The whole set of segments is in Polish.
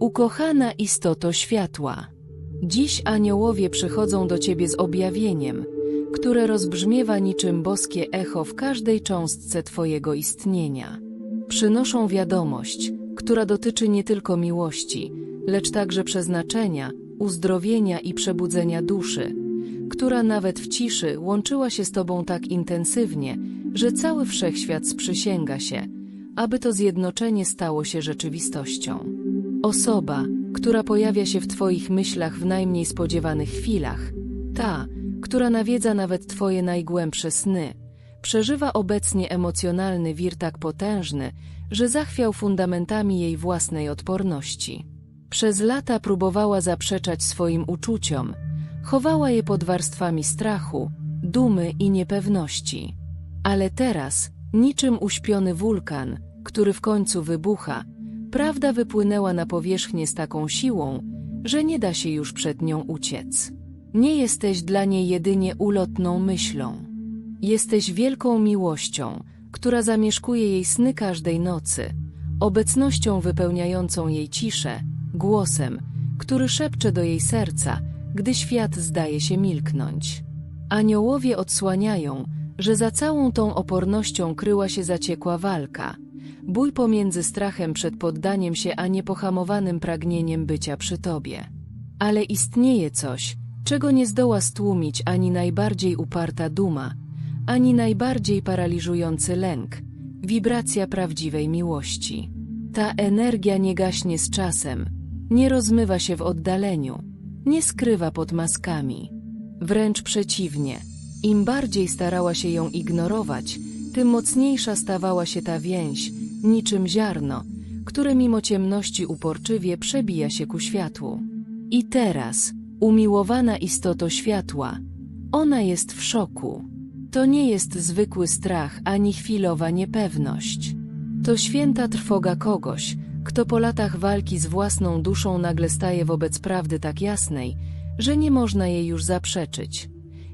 Ukochana istoto światła. Dziś aniołowie przychodzą do Ciebie z objawieniem, które rozbrzmiewa niczym boskie echo w każdej cząstce Twojego istnienia. Przynoszą wiadomość, która dotyczy nie tylko miłości, lecz także przeznaczenia, uzdrowienia i przebudzenia duszy, która nawet w ciszy łączyła się z Tobą tak intensywnie, że cały wszechświat sprzysięga się, aby to zjednoczenie stało się rzeczywistością. Osoba, która pojawia się w Twoich myślach w najmniej spodziewanych chwilach, ta, która nawiedza nawet Twoje najgłębsze sny, przeżywa obecnie emocjonalny wir tak potężny, że zachwiał fundamentami jej własnej odporności. Przez lata próbowała zaprzeczać swoim uczuciom, chowała je pod warstwami strachu, dumy i niepewności. Ale teraz, niczym uśpiony wulkan, który w końcu wybucha, prawda wypłynęła na powierzchnię z taką siłą, że nie da się już przed nią uciec. Nie jesteś dla niej jedynie ulotną myślą. Jesteś wielką miłością, która zamieszkuje jej sny każdej nocy, obecnością wypełniającą jej ciszę, głosem, który szepcze do jej serca, gdy świat zdaje się milknąć. Aniołowie odsłaniają, że za całą tą opornością kryła się zaciekła walka, bój pomiędzy strachem przed poddaniem się a niepohamowanym pragnieniem bycia przy tobie. Ale istnieje coś, czego nie zdoła stłumić ani najbardziej uparta duma, ani najbardziej paraliżujący lęk, wibracja prawdziwej miłości. Ta energia nie gaśnie z czasem, nie rozmywa się w oddaleniu, nie skrywa pod maskami. Wręcz przeciwnie, im bardziej starała się ją ignorować, tym mocniejsza stawała się ta więź, niczym ziarno, które mimo ciemności uporczywie przebija się ku światłu. I teraz, umiłowana istoto światła, ona jest w szoku. To nie jest zwykły strach ani chwilowa niepewność. To święta trwoga kogoś, kto po latach walki z własną duszą nagle staje wobec prawdy tak jasnej, że nie można jej już zaprzeczyć.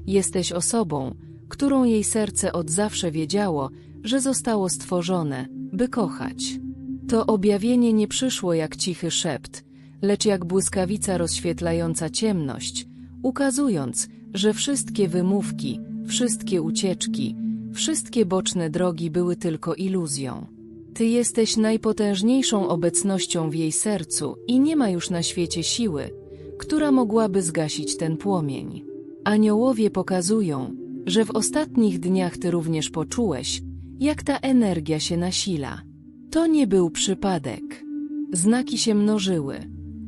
Jesteś osobą, którą jej serce od zawsze wiedziało, że zostało stworzone, by kochać. To objawienie nie przyszło jak cichy szept, lecz jak błyskawica rozświetlająca ciemność, ukazując, że wszystkie wymówki, wszystkie ucieczki, wszystkie boczne drogi były tylko iluzją. Ty jesteś najpotężniejszą obecnością w jej sercu i nie ma już na świecie siły, która mogłaby zgasić ten płomień. Aniołowie pokazują, że w ostatnich dniach Ty również poczułeś, jak ta energia się nasila. To nie był przypadek. Znaki się mnożyły.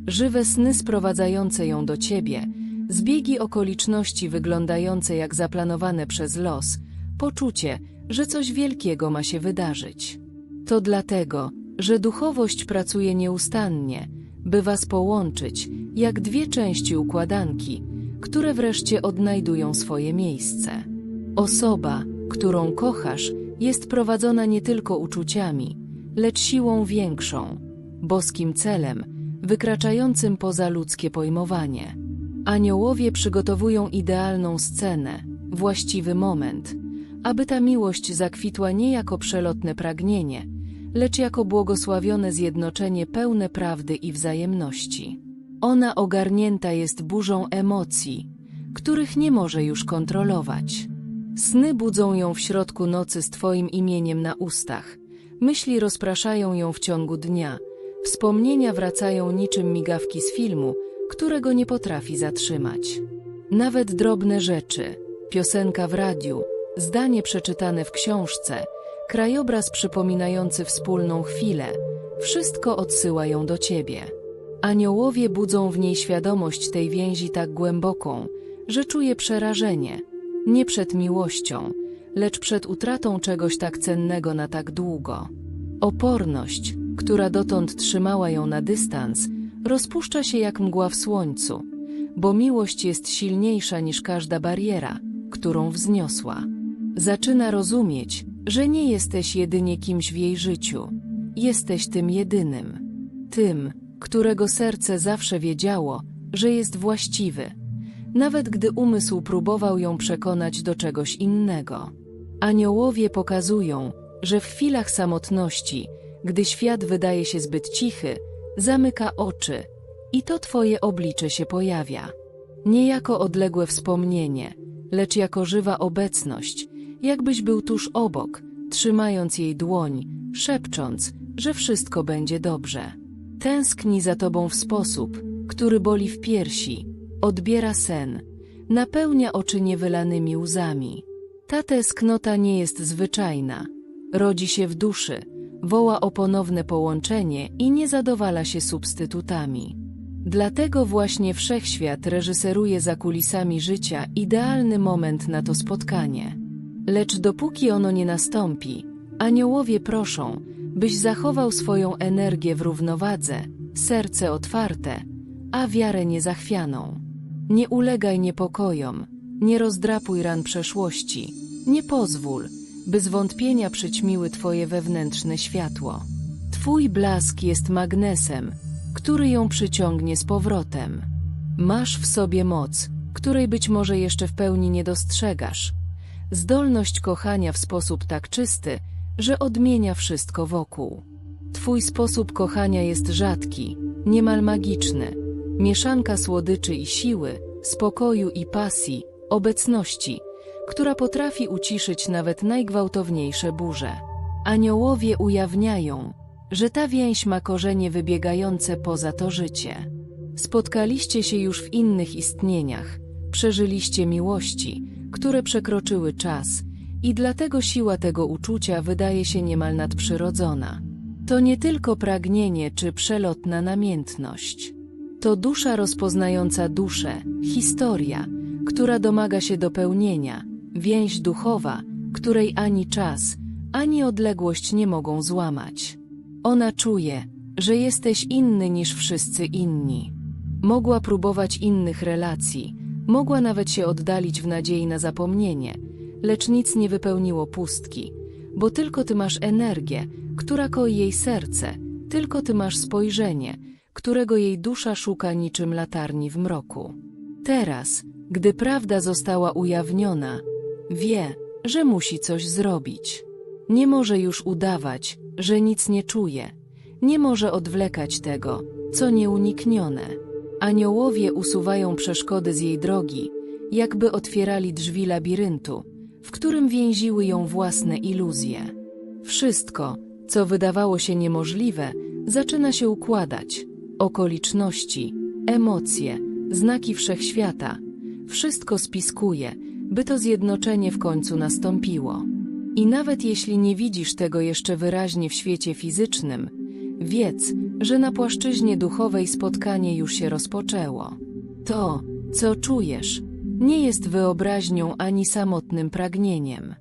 Żywe sny sprowadzające ją do Ciebie, zbiegi okoliczności wyglądające jak zaplanowane przez los, poczucie, że coś wielkiego ma się wydarzyć. To dlatego, że duchowość pracuje nieustannie, by Was połączyć, jak dwie części układanki, które wreszcie odnajdują swoje miejsce. Osoba, którą kochasz, jest prowadzona nie tylko uczuciami, lecz siłą większą, boskim celem, wykraczającym poza ludzkie pojmowanie. Aniołowie przygotowują idealną scenę, właściwy moment, aby ta miłość zakwitła nie jako przelotne pragnienie, lecz jako błogosławione zjednoczenie pełne prawdy i wzajemności. Ona ogarnięta jest burzą emocji, których nie może już kontrolować. Sny budzą ją w środku nocy z Twoim imieniem na ustach, myśli rozpraszają ją w ciągu dnia, wspomnienia wracają niczym migawki z filmu, którego nie potrafi zatrzymać. Nawet drobne rzeczy, piosenka w radiu, zdanie przeczytane w książce, krajobraz przypominający wspólną chwilę, wszystko odsyła ją do Ciebie. Aniołowie budzą w niej świadomość tej więzi tak głęboką, że czuje przerażenie, nie przed miłością, lecz przed utratą czegoś tak cennego na tak długo. Oporność, która dotąd trzymała ją na dystans, rozpuszcza się jak mgła w słońcu, bo miłość jest silniejsza niż każda bariera, którą wzniosła. Zaczyna rozumieć, że nie jesteś jedynie kimś w jej życiu, jesteś tym jedynym, tym, którego serce zawsze wiedziało, że jest właściwy, nawet gdy umysł próbował ją przekonać do czegoś innego. Aniołowie pokazują, że w chwilach samotności, gdy świat wydaje się zbyt cichy, zamyka oczy i to twoje oblicze się pojawia. Nie jako odległe wspomnienie, lecz jako żywa obecność, jakbyś był tuż obok, trzymając jej dłoń, szepcząc, że wszystko będzie dobrze. Tęskni za tobą w sposób, który boli w piersi, odbiera sen, napełnia oczy niewylanymi łzami. Ta tęsknota nie jest zwyczajna, rodzi się w duszy, woła o ponowne połączenie i nie zadowala się substytutami. Dlatego właśnie wszechświat reżyseruje za kulisami życia idealny moment na to spotkanie. Lecz dopóki ono nie nastąpi, aniołowie proszą, byś zachował swoją energię w równowadze, serce otwarte, a wiarę niezachwianą. Nie ulegaj niepokojom, nie rozdrapuj ran przeszłości, nie pozwól, by zwątpienia przyćmiły twoje wewnętrzne światło. Twój blask jest magnesem, który ją przyciągnie z powrotem. Masz w sobie moc, której być może jeszcze w pełni nie dostrzegasz. Zdolność kochania w sposób tak czysty, że odmienia wszystko wokół. Twój sposób kochania jest rzadki, niemal magiczny. Mieszanka słodyczy i siły, spokoju i pasji, obecności, która potrafi uciszyć nawet najgwałtowniejsze burze. Aniołowie ujawniają, że ta więź ma korzenie wybiegające poza to życie. Spotkaliście się już w innych istnieniach, przeżyliście miłości, które przekroczyły czas i dlatego siła tego uczucia wydaje się niemal nadprzyrodzona. To nie tylko pragnienie czy przelotna namiętność. To dusza rozpoznająca duszę, historia, która domaga się dopełnienia, więź duchowa, której ani czas, ani odległość nie mogą złamać. Ona czuje, że jesteś inny niż wszyscy inni. Mogła próbować innych relacji, mogła nawet się oddalić w nadziei na zapomnienie, lecz nic nie wypełniło pustki, bo tylko ty masz energię, która koi jej serce, tylko ty masz spojrzenie, którego jej dusza szuka niczym latarni w mroku. Teraz, gdy prawda została ujawniona, wie, że musi coś zrobić. Nie może już udawać, że nic nie czuje, nie może odwlekać tego, co nieuniknione. Aniołowie usuwają przeszkody z jej drogi, jakby otwierali drzwi labiryntu, w którym więziły ją własne iluzje. Wszystko, co wydawało się niemożliwe, zaczyna się układać. Okoliczności, emocje, znaki wszechświata, wszystko spiskuje, by to zjednoczenie w końcu nastąpiło. I nawet jeśli nie widzisz tego jeszcze wyraźnie w świecie fizycznym, wiedz, że na płaszczyźnie duchowej spotkanie już się rozpoczęło. To, co czujesz, nie jest wyobraźnią ani samotnym pragnieniem.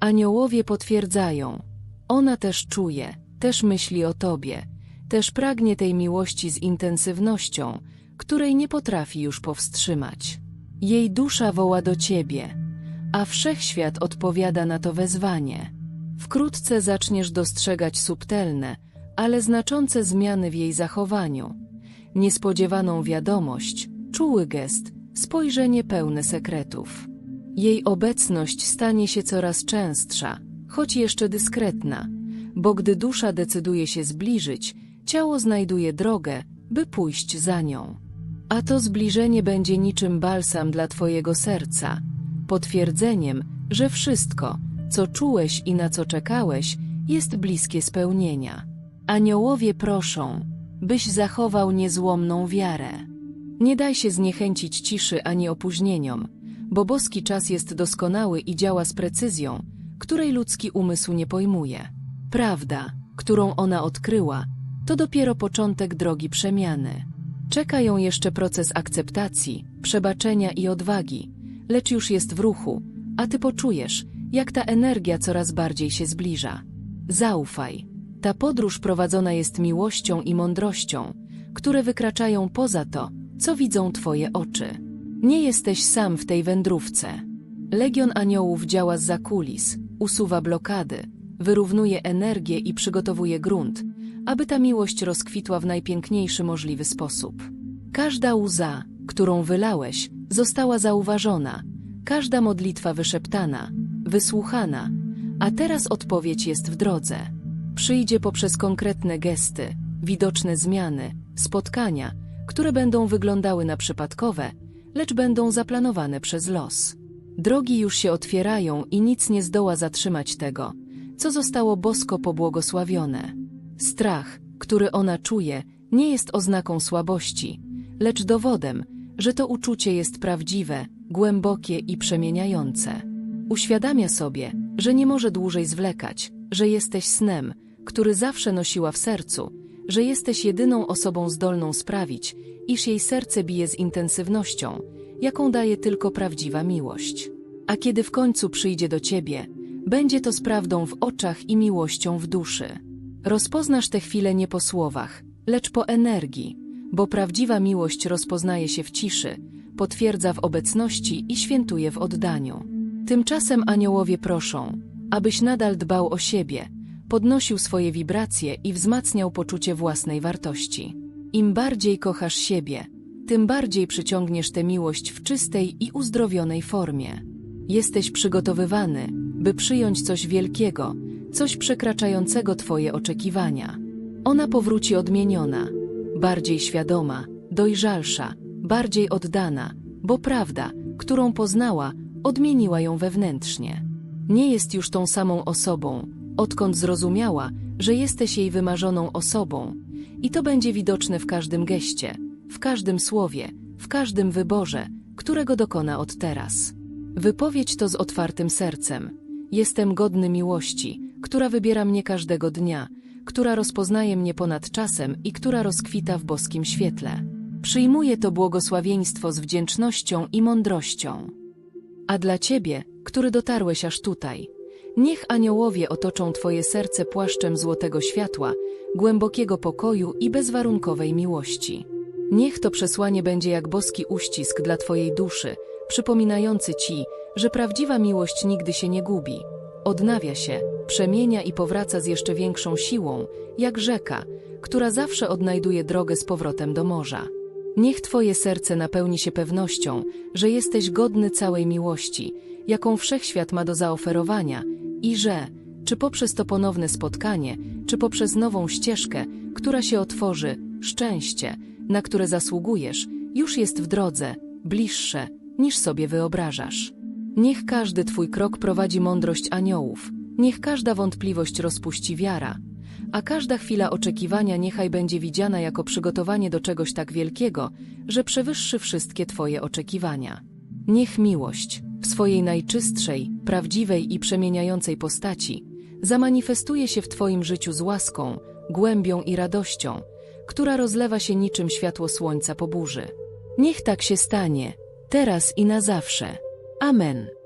Aniołowie potwierdzają, ona też czuje, też myśli o tobie, też pragnie tej miłości z intensywnością, której nie potrafi już powstrzymać. Jej dusza woła do ciebie, a wszechświat odpowiada na to wezwanie. Wkrótce zaczniesz dostrzegać subtelne, ale znaczące zmiany w jej zachowaniu. Niespodziewaną wiadomość, czuły gest, spojrzenie pełne sekretów. Jej obecność stanie się coraz częstsza, choć jeszcze dyskretna, bo gdy dusza decyduje się zbliżyć, ciało znajduje drogę, by pójść za nią. A to zbliżenie będzie niczym balsam dla Twojego serca, potwierdzeniem, że wszystko, co czułeś i na co czekałeś, jest bliskie spełnienia. Aniołowie proszą, byś zachował niezłomną wiarę. Nie daj się zniechęcić ciszy ani opóźnieniom, bo boski czas jest doskonały i działa z precyzją, której ludzki umysł nie pojmuje. Prawda, którą ona odkryła, to dopiero początek drogi przemiany. Czeka ją jeszcze proces akceptacji, przebaczenia i odwagi, lecz już jest w ruchu, a ty poczujesz, jak ta energia coraz bardziej się zbliża. Zaufaj. Ta podróż prowadzona jest miłością i mądrością, które wykraczają poza to, co widzą twoje oczy. Nie jesteś sam w tej wędrówce. Legion aniołów działa z kulis, usuwa blokady, wyrównuje energię i przygotowuje grunt, aby ta miłość rozkwitła w najpiękniejszy możliwy sposób. Każda łza, którą wylałeś, została zauważona, każda modlitwa wyszeptana, wysłuchana, a teraz odpowiedź jest w drodze. Przyjdzie poprzez konkretne gesty, widoczne zmiany, spotkania, które będą wyglądały na przypadkowe, lecz będą zaplanowane przez los. Drogi już się otwierają i nic nie zdoła zatrzymać tego, co zostało bosko pobłogosławione. Strach, który ona czuje, nie jest oznaką słabości, lecz dowodem, że to uczucie jest prawdziwe, głębokie i przemieniające. Uświadamia sobie, że nie może dłużej zwlekać, że jesteś snem, który zawsze nosiła w sercu, że jesteś jedyną osobą zdolną sprawić, iż jej serce bije z intensywnością, jaką daje tylko prawdziwa miłość. A kiedy w końcu przyjdzie do ciebie, będzie to z prawdą w oczach i miłością w duszy. Rozpoznasz tę chwilę nie po słowach, lecz po energii, bo prawdziwa miłość rozpoznaje się w ciszy, potwierdza w obecności i świętuje w oddaniu. Tymczasem aniołowie proszą, abyś nadal dbał o siebie, podnosił swoje wibracje i wzmacniał poczucie własnej wartości. Im bardziej kochasz siebie, tym bardziej przyciągniesz tę miłość w czystej i uzdrowionej formie. Jesteś przygotowywany, by przyjąć coś wielkiego, coś przekraczającego Twoje oczekiwania. Ona powróci odmieniona, bardziej świadoma, dojrzalsza, bardziej oddana, bo prawda, którą poznała, odmieniła ją wewnętrznie. Nie jest już tą samą osobą, odkąd zrozumiała, że jesteś jej wymarzoną osobą, i to będzie widoczne w każdym geście, w każdym słowie, w każdym wyborze, którego dokona od teraz. Wypowiedź to z otwartym sercem. Jestem godny miłości, która wybiera mnie każdego dnia, która rozpoznaje mnie ponad czasem i która rozkwita w boskim świetle. Przyjmuję to błogosławieństwo z wdzięcznością i mądrością. A dla Ciebie, który dotarłeś aż tutaj, niech aniołowie otoczą Twoje serce płaszczem złotego światła, głębokiego pokoju i bezwarunkowej miłości. Niech to przesłanie będzie jak boski uścisk dla Twojej duszy, przypominający Ci, że prawdziwa miłość nigdy się nie gubi. Odnawia się, przemienia i powraca z jeszcze większą siłą, jak rzeka, która zawsze odnajduje drogę z powrotem do morza. Niech Twoje serce napełni się pewnością, że jesteś godny całej miłości, jaką wszechświat ma do zaoferowania i że, czy poprzez to ponowne spotkanie, czy poprzez nową ścieżkę, która się otworzy, szczęście, na które zasługujesz, już jest w drodze, bliższe, niż sobie wyobrażasz. Niech każdy Twój krok prowadzi mądrość aniołów, niech każda wątpliwość rozpuści wiara, a każda chwila oczekiwania niechaj będzie widziana jako przygotowanie do czegoś tak wielkiego, że przewyższy wszystkie Twoje oczekiwania. Niech miłość, w swojej najczystszej, prawdziwej i przemieniającej postaci, zamanifestuje się w Twoim życiu z łaską, głębią i radością, która rozlewa się niczym światło słońca po burzy. Niech tak się stanie, teraz i na zawsze. Amen.